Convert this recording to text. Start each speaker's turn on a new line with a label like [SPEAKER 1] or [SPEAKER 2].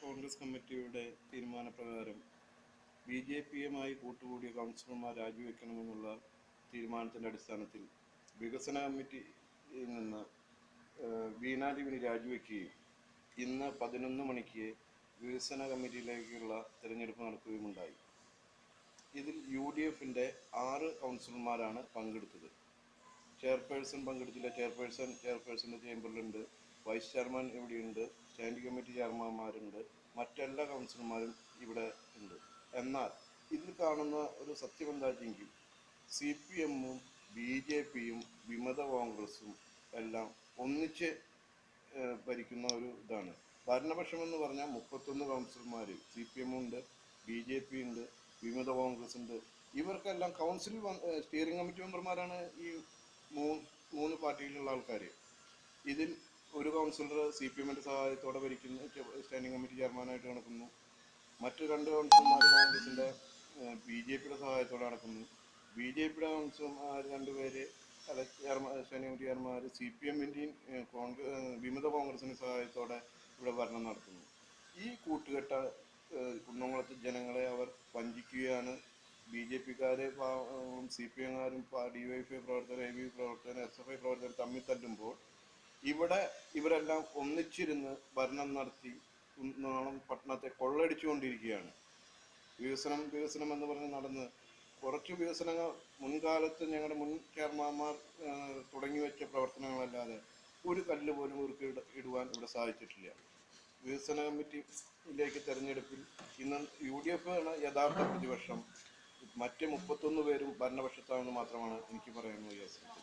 [SPEAKER 1] കോൺഗ്രസ് കമ്മിറ്റിയുടെ തീരുമാനപ്രകാരം B J പിയുമായി കൂട്ടുകൂടിയ കൗൺസിലർമാർ രാജിവെക്കണമെന്നുള്ള തീരുമാനത്തിന്റെ അടിസ്ഥാനത്തിൽ വികസന കമ്മിറ്റിയിൽ നിന്ന് ഏഹ്, വീണ രാജിവെക്കുകയും ഇന്ന് പതിനൊന്ന് മണിക്ക് വികസന കമ്മിറ്റിയിലേക്കുള്ള തിരഞ്ഞെടുപ്പ് നടക്കുകയുമുണ്ടായി. ഇതിൽ യു ഡി എഫിന്റെ ആറ് കൗൺസിലർമാരാണ് പങ്കെടുത്തത്. ചെയർപേഴ്സൺ പങ്കെടുത്തില്ല. ചെയർപേഴ്സൺ ചെയർപേഴ്സന്റെ ചേംബറിലുണ്ട്. വൈസ് ചെയർമാൻ ഇവിടെയുണ്ട് സ്റ്റാൻഡിംഗ് കമ്മിറ്റി ചെയർമാൻമാരുണ്ട് മറ്റെല്ലാ കൗൺസിലർമാരും ഇവിടെ ഉണ്ട്. എന്നാൽ ഇതിൽ കാണുന്ന ഒരു സത്യം എന്താണെങ്കിൽ സി പി എമ്മും ബി ജെ പിയും വിമത കോൺഗ്രസും എല്ലാം ഒന്നിച്ച് ഭരിക്കുന്ന ഒരു ഇതാണ്. ഭരണപക്ഷം എന്ന് പറഞ്ഞാൽ മുപ്പത്തൊന്ന് കൗൺസിലർമാർ സി പി എം ഉണ്ട് ബി ജെ പി ഉണ്ട് വിമത കോൺഗ്രസ് ഉണ്ട് ഇവർക്കെല്ലാം കൗൺസിൽ സ്റ്റിയറിംഗ് കമ്മിറ്റി മെമ്പർമാരാണ് ഈ മൂന്ന് പാർട്ടിയിലുള്ള ആൾക്കാർ ഇതിൽ ഒരു കൗൺസിലർ സി പി എമ്മിന്റെ സഹായത്തോടെ ഭരിക്കുന്നു സ്റ്റാൻഡിംഗ് കമ്മിറ്റി ചെയർമാനായിട്ട് നടക്കുന്നു. മറ്റു രണ്ട് കൗൺസിലർമാർ കോൺഗ്രസിന്റെ ബി ജെ പിയുടെ സഹായത്തോടെ നടക്കുന്നു. ബി ജെ പിയുടെ കൗൺസിലർമാർ രണ്ടുപേര് അല്ല ചെയർമാൻ സ്റ്റാൻഡിംഗ് കമ്മിറ്റി ചെയർമാർ സി പി എമ്മിന്റെയും കോൺഗ്രസ് വിമത കോൺഗ്രസിന്റെ സഹായത്തോടെ ഇവിടെ ഭരണം നടത്തുന്നു. ഈ കൂട്ടുകെട്ട കുന്നംകുളത്ത് ജനങ്ങളെ അവർ വഞ്ചിക്കുകയാണ്. ബി ജെ പിക്കാരെ സി പി എംകാരും ഡി വൈ എഫ് ഐ പ്രവർത്തകർ എ ബി പ്രവർത്തകർ എസ് എഫ് ഐ പ്രവർത്തകർ തമ്മിൽ തല്ലുമ്പോൾ ഇവിടെ ഇവരെല്ലാം ഒന്നിച്ചിരുന്ന് ഭരണം നടത്തി നാളം പട്ടണത്തെ കൊള്ളടിച്ചുകൊണ്ടിരിക്കുകയാണ് വികസനം വികസനം എന്ന് പറഞ്ഞ് നടന്ന് കുറച്ച് വികസനങ്ങൾ മുൻകാലത്ത് ഞങ്ങളുടെ മുൻ ചെയർമാന്മാർ തുടങ്ങി വെച്ച പ്രവർത്തനങ്ങളല്ലാതെ ഒരു കല്ല് പോലും ഇവർക്ക് ഇട- ഇടുവാൻ ഇവിടെ സാധിച്ചിട്ടില്ല. വികസന കമ്മിറ്റിയിലേക്ക് തെരഞ്ഞെടുപ്പിൽ ഇന്ന് യു ഡി എഫ് ആണ് യഥാർത്ഥ പ്രതിപക്ഷം. മറ്റ് മുപ്പത്തൊന്ന് പേരും ഭരണപക്ഷത്താണെന്ന് മാത്രമാണ് എനിക്ക് ഈ അവസരത്തിൽ